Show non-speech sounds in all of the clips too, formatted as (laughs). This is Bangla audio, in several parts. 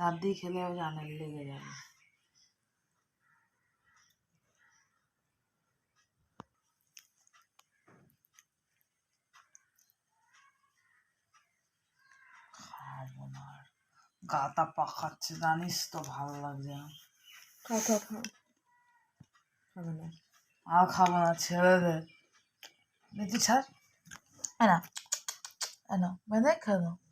দাঁত দিয়ে খেলেও জানে লেগে যাবে না গাটা পাকাচ্ছে জানিস তো ভালো লাগছে না। খাও খাও না। আর খাব না ছেড়ে দে। দেখি ছাড়। এনা এনা বেঁধে খেয়ে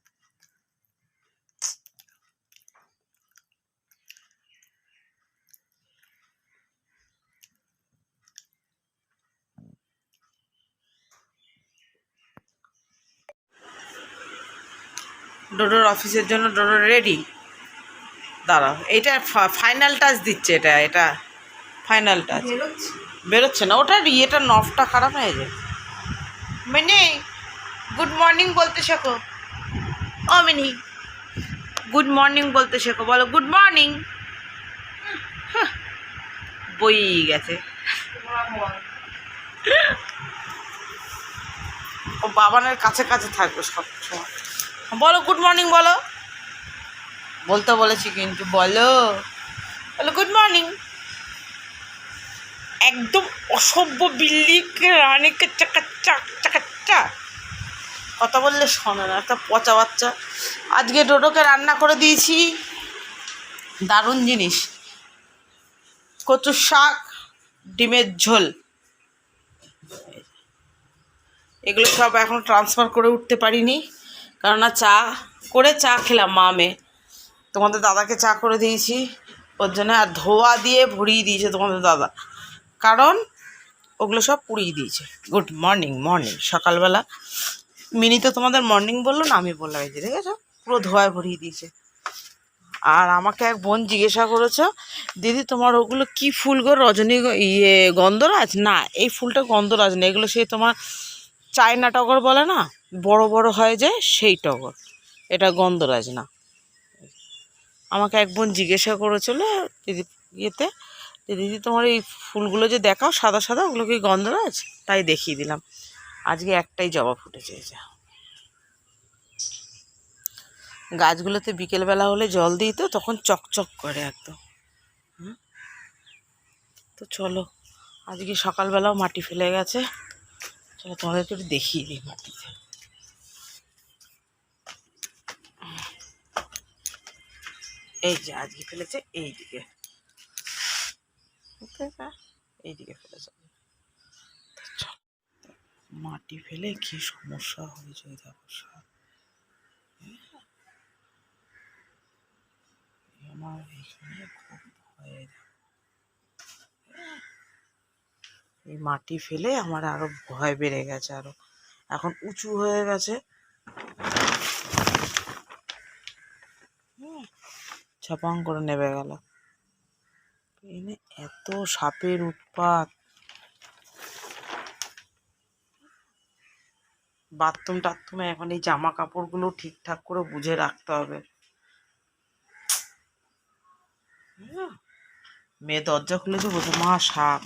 ডোডোর অফিসের জন্য ডোডো রেডি দাঁড়াও এইটা ফাইনাল টাচ দিচ্ছে এটা এটা ফাইনাল টাচ বেরোচ্ছে। বেরোচ্ছে না ওটার ইয়েটা নফটা খারাপ হয়ে যায়। মিনি গুড মর্নিং বলতে শেখো। ও মিনি গুড মর্নিং বলতে শেখো বলো গুড মর্নিং বই গেছে। ও বাবানের কাছে কাছে থাকবে সব সময় বলো গুড মর্নিং বলো। বলতে বলেছি কিন্তু বলো। বলো গুড মর্নিং একদম অসভ্য বিল্লিকে রানীকে চাকা চাক চাকা চাক। কথা বললে শোনে না একটা পচা বাচ্চা। আজকে ডোডোকে রান্না করে দিয়েছি। দারুণ জিনিস। কচুর শাক ডিমের ঝোল। এগুলো সব এখন ট্রান্সফার করে উঠতে পারিনি। কেননা চা, করে চা খেলাম মামে তোমাদের দাদাকে চা করে দিয়েছি, ওর জন্য আর ধোয়া দিয়ে ভরিয়ে দিয়েছে তোমাদের দাদা। কারণ ওগুলো সব পুড়িয়ে দিয়েছে। গুড মর্নিং মর্নিং সকালবেলা। মিনি তো তোমাদের মর্নিং বলল না, আমি বললাম, এই যে দেখেছ পুরো ধোয়ায় ভরিয়ে দিয়েছে। আর আমাকে এক বোন জিজ্ঞাসা করেছ, দিদি, তোমার ওগুলো কি ফুল গো? রজনী ইয়ে গন্ধরাজ? না, এই ফুলটা গন্ধরাজ না, এগুলো সেই তোমার চায়না টগর বলে না? বড় বড় হয় যে সেই টগর। এটা গন্ধরাজ না। আমাকে এক বোন জিজ্ঞাসা করেছিল, দিদি, ইয়েতে, দিদি, তোমার এই ফুলগুলো যে দেখাও সাদা সাদা, ওগুলো কি গন্ধরাজ? তাই দেখিয়ে দিলাম। আজকে একটাই জবা ফুটেছে যা গাছগুলোতে বিকেলবেলা হলে জল দিই তো, তখন চকচক করে একদম। তো চলো, আজকে সকালবেলাও মাটি ফেলে গেছে। চলো তোমাদেরকে একটু দেখিয়ে দিই মাটিতে। এই যে আজকে ফেলেছে এই দিকে এইদিকে ফেলে যাবে মাটি ফেলে কি সমস্যা হয়ে যায় দেখো সব। আমার এখানে খুব এই মাটি ফেলে আমার আরও ভয় বেড়ে গেছে আরও। এখন উঁচু হয়ে গেছে। ছাপাং করে নেবে গেল। এত সাপের উৎপাত। বাথরুম টাথরুমে এখন এই জামা কাপড়গুলো ঠিকঠাক করে বুঝে রাখতে হবে। মেয়ে দরজা খুলেছে, বলছে, মা, সাপ।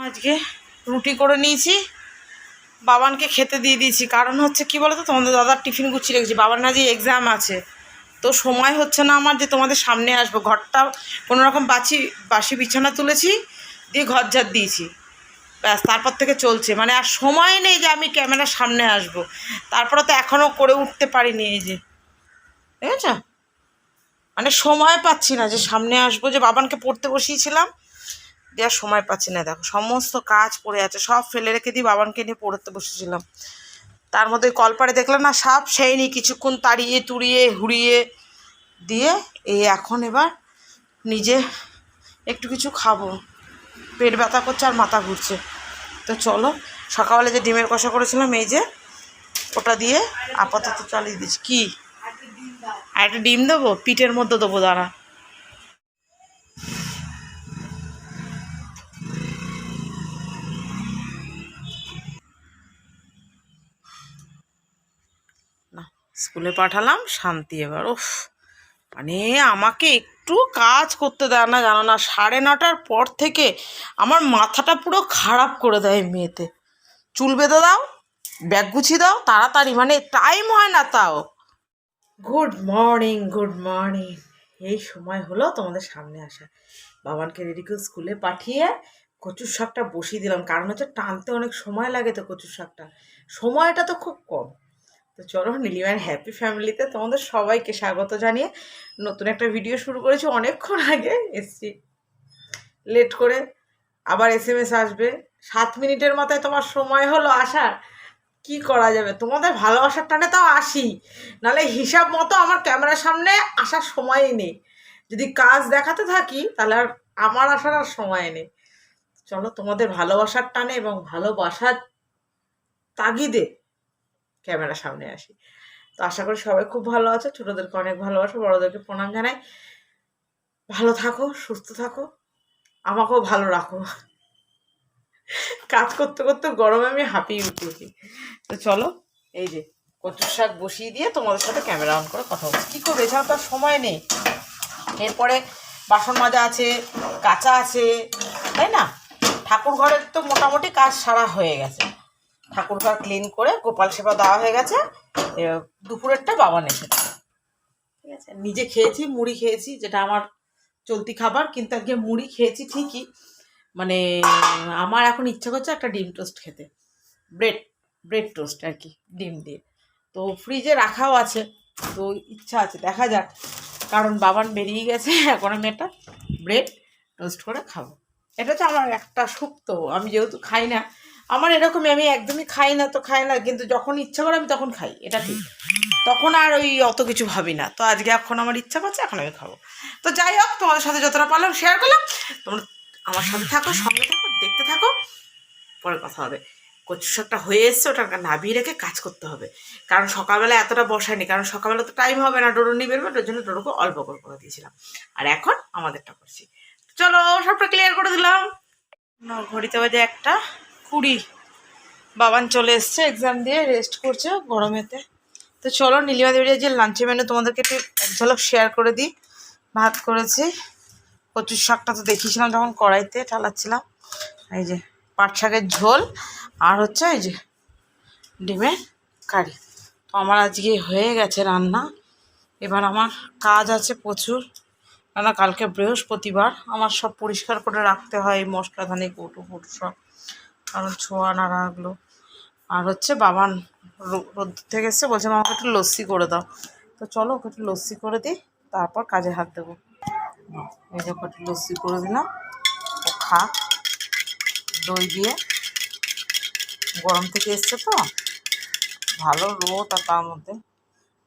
আজকে রুটি করে নিয়েছি। বাবানকে খেতে দিয়ে দিয়েছি। কারণ হচ্ছে, কি বলতো তোমাদের দাদার টিফিন গুছিয়ে রেখেছি। বাবার না যে এক্সাম আছে। তো সময় হচ্ছে না আমার যে তোমাদের সামনে আসব। ঘরটা কোনো রকম বাছি, বাসি বিছানা তুলেছি, দিয়ে ঘর ঝাড় দিয়েছি। ব্যাস, তারপর থেকে চলছে। মানে আর সময় নেই যে আমি ক্যামেরার সামনে আসব। তারপরে তো এখনও করে উঠতে পারিনি এই যে। দেখেছ? মানে সময় পাচ্ছি না যে সামনে আসব। যে বাবানকে পড়তে বসিয়েছিলাম দেওয়ার সময় পাচ্ছি না, দেখো। সমস্ত কাজ পড়ে আছে, সব ফেলে রেখে দিয়ে বাবানকে নিয়ে পড়তে বসেছিলাম। তার মধ্যে কলপাড়ে দেখলাম না, সাপ সেই নি কিছুক্ষণ তাড়িয়ে তুড়িয়ে হুড়িয়ে দিয়ে এই এখন এবার নিজে একটু কিছু খাব। পেট ব্যথা করছে আর মাথা ঘুরছে। তো চলো, সকালে যে ডিমের কষা করেছিলাম, এই যে ওটা দিয়ে আপাতত চালিয়ে দিচ্ছি। কি? আর একটা ডিম দেবো? পিঠের মধ্যে দেবো, দাঁড়া। স্কুলে পাঠালাম, শান্তি এবার, উফ মানে আমাকে একটু কাজ করতে দেয় না, জানো না, সাড়ে নটার পর থেকে আমার মাথাটা পুরো খারাপ করে দেয় মেয়েতে। চুল বেঁধে দাও, ব্যাগ গুছিয়ে দাও, তাড়াতাড়ি মানে টাইম হয় না তাও। গুড মর্নিং গুড মর্নিং এই সময় হলো তোমাদের সামনে আসা। বাবানকে রেডি করে স্কুলে পাঠিয়ে কচুর শাকটা বসিয়ে দিলাম, কারণ হচ্ছে টানতে অনেক সময় লাগে তো কচুর শাকটা। সময়টা তো খুব কম। তো চলো নীলিমার হ্যাপি ফ্যামিলিতে তোমাদের সবাইকে স্বাগত জানিয়ে নতুন একটা ভিডিও শুরু করেছি অনেকক্ষণ আগে। এসছি। লেট করে আবার এস এম এস আসবে। সাত মিনিটের মাথায় তোমার সময় হলো আসার। কি করা যাবে? তোমাদের ভালোবাসার টানে তাও আসি। নাহলে হিসাব মতো আমার ক্যামেরার সামনে আসার সময়ই নেই। যদি কাজ দেখাতে থাকি, তাহলে আর আমার আসার আর সময় নেই। চলো, তোমাদের ভালোবাসার টানে এবং ভালোবাসার তাগিদে ক্যামেরার সামনে আসি। তো আশা করি সবাই খুব ভালো আছে, ছোটদেরকে অনেক ভালোবাসো, বড়দেরকে প্রণাম জানাই। ভালো থাকো, সুস্থ থাকো, আমাকেও ভালো রাখো। কাজ করতে করতে গরমে আমি হাঁপিয়ে উঠেছি তো চলো, এই যে কচুর শাক বসিয়ে দিয়ে তোমাদের সাথে ক্যামেরা অন করে কথা বলছি। কী করবে এছাড়া তো সময় নেই। এরপরে বাসন মাজা আছে, কাঁচা আছে, তাই না? ঠাকুর ঘরের তো মোটামুটি কাজ সারা হয়ে গেছে। ঠাকুর ঘর ক্লিন করে গোপাল সেবা দেওয়া হয়ে গেছে। দুপুরেরটা বাবা এসেছে ঠিক আছে? নিজে খেয়েছি, মুড়ি খেয়েছি, যেটা আমার চলতি খাবার, কিন্তু আজকে মুড়ি খেয়েছি ঠিকই। মানে আমার এখন ইচ্ছা করছে একটা ডিম টোস্ট খেতে। ব্রেড ব্রেড টোস্ট আর কি, ডিম দিয়ে। তো ফ্রিজে রাখাও আছে, তো ইচ্ছা আছে, দেখা যাক। কারণ বাবান বেরিয়ে গেছে, (laughs) এখন আমি একটা ব্রেড টোস্ট করে খাব। এটা হচ্ছে আমার একটা সুক্ত, আমি যেহেতু খাই না আমার এরকমই, আমি একদমই খাই না তো খাই না, কিন্তু যখন ইচ্ছা করে আমি তখন খাই, এটা ঠিক। তখন আর ওই অত কিছু ভাবি না। তো আজকে এখন আমার ইচ্ছা করছে, এখন আমি খাব। তো যাই হোক, তোমাদের সাথে যতটা পারলাম শেয়ার করলাম। তোমরা আমার সাথে থাকো, সঙ্গে থাকো, দেখতে থাকো। পরে কথা হবে। কচু শাকটা হয়ে এসছে ওটা নাবিয়ে রেখে কাজ করতে হবে। কারণ সকালবেলা এতটা বসায়নি, কারণ সকালবেলা তো টাইম হবে না ডোরো নিয়ে বেরোবে ওর জন্য ডোরোকে অল্প করে করে দিয়েছিলাম। আর এখন আমাদেরটা করছি। চলো, সবটা ক্লিয়ার করে দিলাম। ঘড়িতে বাজে একটা। কুড়ি বাবান চলে এসছে এক্সাম দিয়ে রেস্ট করছে গরমেতে। তো চলো, নীলিমা দেবীর যে লাঞ্চে মেনু তোমাদেরকে একটু এক ঝলক শেয়ার করে দিই। ভাত করেছি। কচুর শাকটা তো দেখিয়েছিলাম যখন কড়াইতে ঠালাচ্ছিলাম। এই যে পাট শাকের ঝোল আর হচ্ছে এই যে ডিমের কারি। তো আমার আজকে হয়ে গেছে রান্না। এবার আমার কাজ আছে প্রচুর। কেন কালকে বৃহস্পতিবার। আমার সব পরিষ্কার করে রাখতে হয় এই মশলাদানি, কৌটো কৌটো সব। কারণ ছোঁয়া না রাখল আর হচ্ছে বাবান রো- রোদ্দুর থেকে এসছে বলছে "মা, আমাকে একটু লস্যি করে দাও। তো চলো ওকে একটু লস্যি করে দিই তারপর কাজে হাত দেবো। এই যে একটু লস্যি করে দিলাম। ও খা। দই দিয়ে। গরম থেকে এসছে তো। ভালো রোদ আর তার মধ্যে।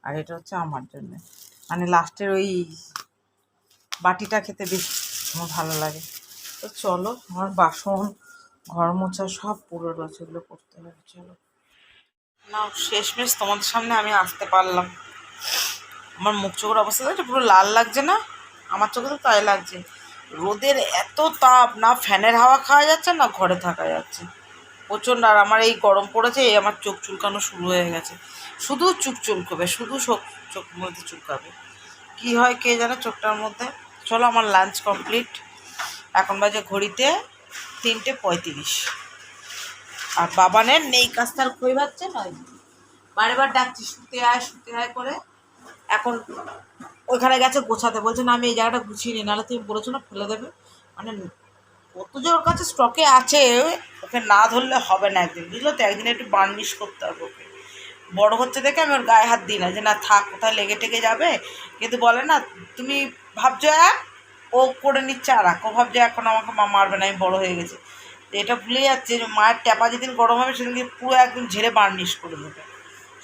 আর এটা হচ্ছে আমার জন্যে। মানে লাস্টের ওই বাটিটা খেতে বেশ আমার ভালো লাগে। তো চলো আমার বাসন ঘর মোছা সব পুরো রয়েছে এগুলো করতে হবে, চলো। না শেষমেশ তোমাদের সামনে আমি আসতে পারলাম। আমার মুখ চোখের অবস্থা দেখছ পুরো লাল লাগছে না? আমার চোখে তো তাই লাগছে। রোদের এত তাপ, না ফ্যানের হাওয়া খাওয়া যাচ্ছে, না ঘরে থাকা যাচ্ছে। প্রচণ্ড, আর আমার এই গরম পড়েছে, এই আমার চোখ চুলকানো শুরু হয়ে গেছে। শুধু চুপ চুলকবে, শুধু চোখ মধ্যে চুলকাবে। কি হয় কে জানে চোখটার মধ্যে? চলো, আমার লাঞ্চ কমপ্লিট। এখন বাজে ঘড়িতে তিনটে পঁয়ত্রিশ। আর বাবানের নেই কাস্তার খই ভাবছে, নয়। বারে বার ডাকছি, শুতে আয় শুতে আয় করে। এখন ওইখানে গেছে, গোছাতে। বলছে, না, আমি এই জায়গাটা গুছিয়ে নিই, নাহলে তুমি বলেছ না, ফেলে দেবে। মানে কত যে ওর কাছে স্টকে আছে, ওকে না ধরলে হবে না একদিন। বুঝলো তো? একদিন একটু বার্নিশ করতে হবে ওকে। বড় হচ্ছে দেখে আমি ওর গায়ে হাত দিই না, যে না, থাক, কোথায় লেগে টেগে যাবে? কিন্তু বলে না, তুমি ভাবছ এক ও করে নিচ্ছে, আর ও ভাবছে এখন আমাকে মা মারবে না, আমি বড় হয়ে গেছি। এটা ভুলে যাচ্ছে যে মায়ের ট্যাপা যেদিন গরম হবে, সেদিনকে পুরো একদম ঝেড়ে বার্নিশ করে দেবে।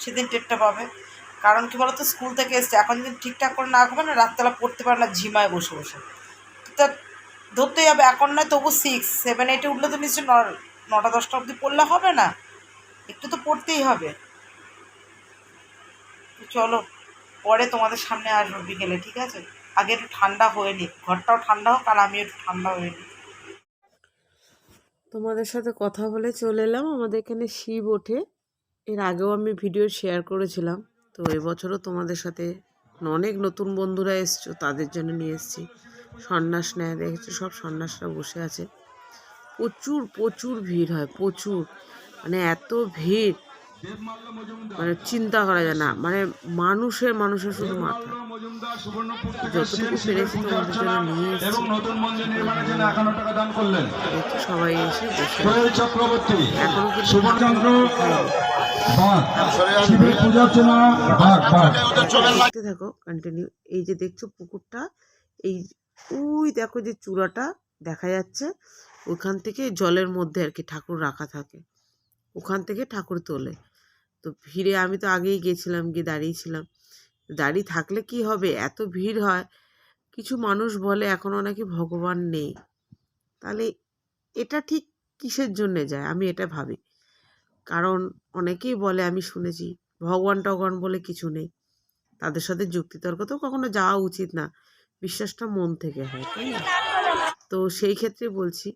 সেদিন টেরটা পাবে। কারণ কি বলতো, স্কুল থেকে এসছে, এখন যদি ঠিকঠাক করে না ঘুমায় না রাত্রেবেলা পড়তে পারে না, ঝিমায় বসে বসে। তা ধরতেই হবে, এখন নয়, তবু সিক্স সেভেন এইটে উঠলে তো নিশ্চয়ই নটা, দশটা অবধি পড়লে হবে না। একটু তো পড়তেই হবে। চলো, পরে তোমাদের সামনে আসব বিকেলে, ঠিক আছে? আগে ঠান্ডা হয়ে নি ঘরটাও ঠান্ডা হোক, আর আমি একটু ঠান্ডা হয়ে নিই। তোমাদের সাথে কথা বলে চলে এলাম। আমাদের এখানে শিব ওঠে। এর আগেও আমি ভিডিও শেয়ার করেছিলাম। তো এবছরও তোমাদের সাথে অনেক নতুন বন্ধুরা এসছো, তাদের জন্য নিয়ে এসেছি। সন্ন্যাস নেয়, দেখেছ? সব সন্ন্যাসরা বসে আছে। প্রচুর প্রচুর ভিড় হয়, প্রচুর। মানে এত ভিড়। মানে চিন্তা করা যায় না। মানে মানুষের মানুষের শুধু মাথা যতটুকু পেরেছি তোমাদের জন্য নিয়ে এসেছি নতুন মন্দির নির্মাণের জন্য একান্ন টাকা দান করলেন। দেখছি সবাই এসে বসে। চক্রবর্তী এখনও বাঘ দেখতে থাকো কন্টিনিউ এই যে দেখছ পুকুরটা এই ওই দেখো যে চূড়াটা দেখা যাচ্ছে। ওখান থেকে জলের মধ্যে আর কি ঠাকুর রাখা থাকে। ওখান থেকে ঠাকুর তোলে। তো ভিড়ে আমি তো আগেই গেছিলাম, গিয়ে দাঁড়িয়েছিলাম দাঁড়িয়ে থাকলে কি হবে? এত ভিড় হয়। কিছু মানুষ বলে এখনও নাকি ভগবান নেই। তাহলে এটা ঠিক কিসের জন্যে যায়? আমি এটা ভাবি। কারণ অনেকেই বলে, আমি শুনেছি, ভগবান টগবান বলে কিছু নেই। তাদের সাথে যুক্তিতর্ক তো কখনো যাওয়া উচিত না। বিশ্বাসটা মন থেকে হয়, তাই না? তো সেই ক্ষেত্রে বলছি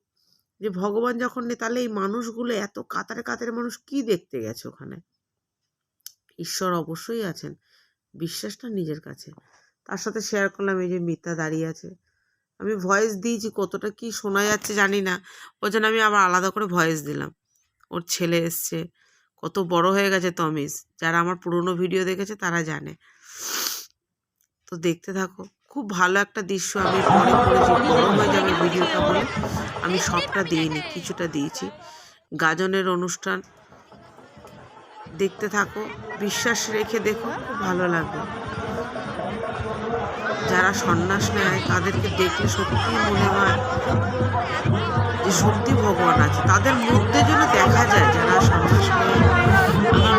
যে, ভগবান যখন নেই, তাহলে এই মানুষগুলো এত কাতারে কাতারে মানুষ কি দেখতে গেছে ওখানে? ঈশ্বর অবশ্যই আছেন, বিশ্বাসটা নিজের কাছে। তার সাথে শেয়ার করলাম, এই যে মিতা দাঁড়িয়ে আছে। আমি ভয়েস দিয়েছি কতটা কি শোনা যাচ্ছে জানি না। ওই জন্য আমি আবার আলাদা করে ভয়েস দিলাম। ওর ছেলে এসছে, কত বড় হয়ে গেছে তমিস যারা আমার পুরনো ভিডিও দেখেছে তারা জানে। তো দেখতে থাকো, খুব ভালো একটা দৃশ্য। আমি মনে করেছি বড় হয়ে যাবে ভিডিওটা বলে। আমি সবটা দিইনি, কিছুটা দিয়েছি। গাজনের অনুষ্ঠান দেখতে থাকো, বিশ্বাস রেখে দেখো, খুব ভালো লাগবে। যারা সন্ন্যাস নেয়, তাদেরকে দেখলে সত্যি মনে হয় যে সত্যি ভগবান আছে। তাদের মধ্যে যেন দেখা যায় যারা সন্ন্যাস নেয়।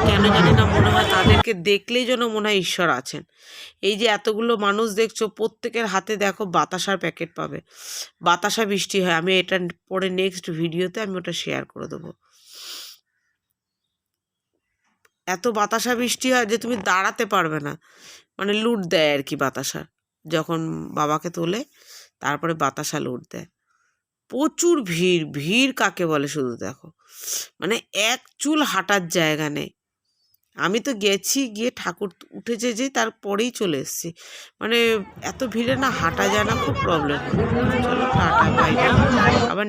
কেন জানি না মনে হয় তাদেরকে দেখলেই যেন মনে হয় ঈশ্বর আছেন। এই যে এতগুলো মানুষ দেখছ, প্রত্যেকের হাতে দেখো বাতাসার প্যাকেট পাবে। বাতাসা বৃষ্টি হয়। আমি এটা পরে নেক্সট ভিডিওতে আমি ওটা শেয়ার করে দেবো। এত বাতাসা বৃষ্টি হয় যে তুমি দাঁড়াতে পারবে না। মানে লুট দেয় আর কি বাতাসা। যখন বাবাকে তোলে, তারপরে বাতাসা লুট দেয়। প্রচুর ভিড় ভিড় কাকে বলে শুধু দেখো। মানে এক চুল হাঁটার জায়গা নেই। আমি তো গেছি, গিয়ে ঠাকুর উঠেছে যে তারপরেই চলে এসেছি। মানে এত ভিড়ে না হাঁটা যায় না, খুব প্রবলেম চলো টাটা আবার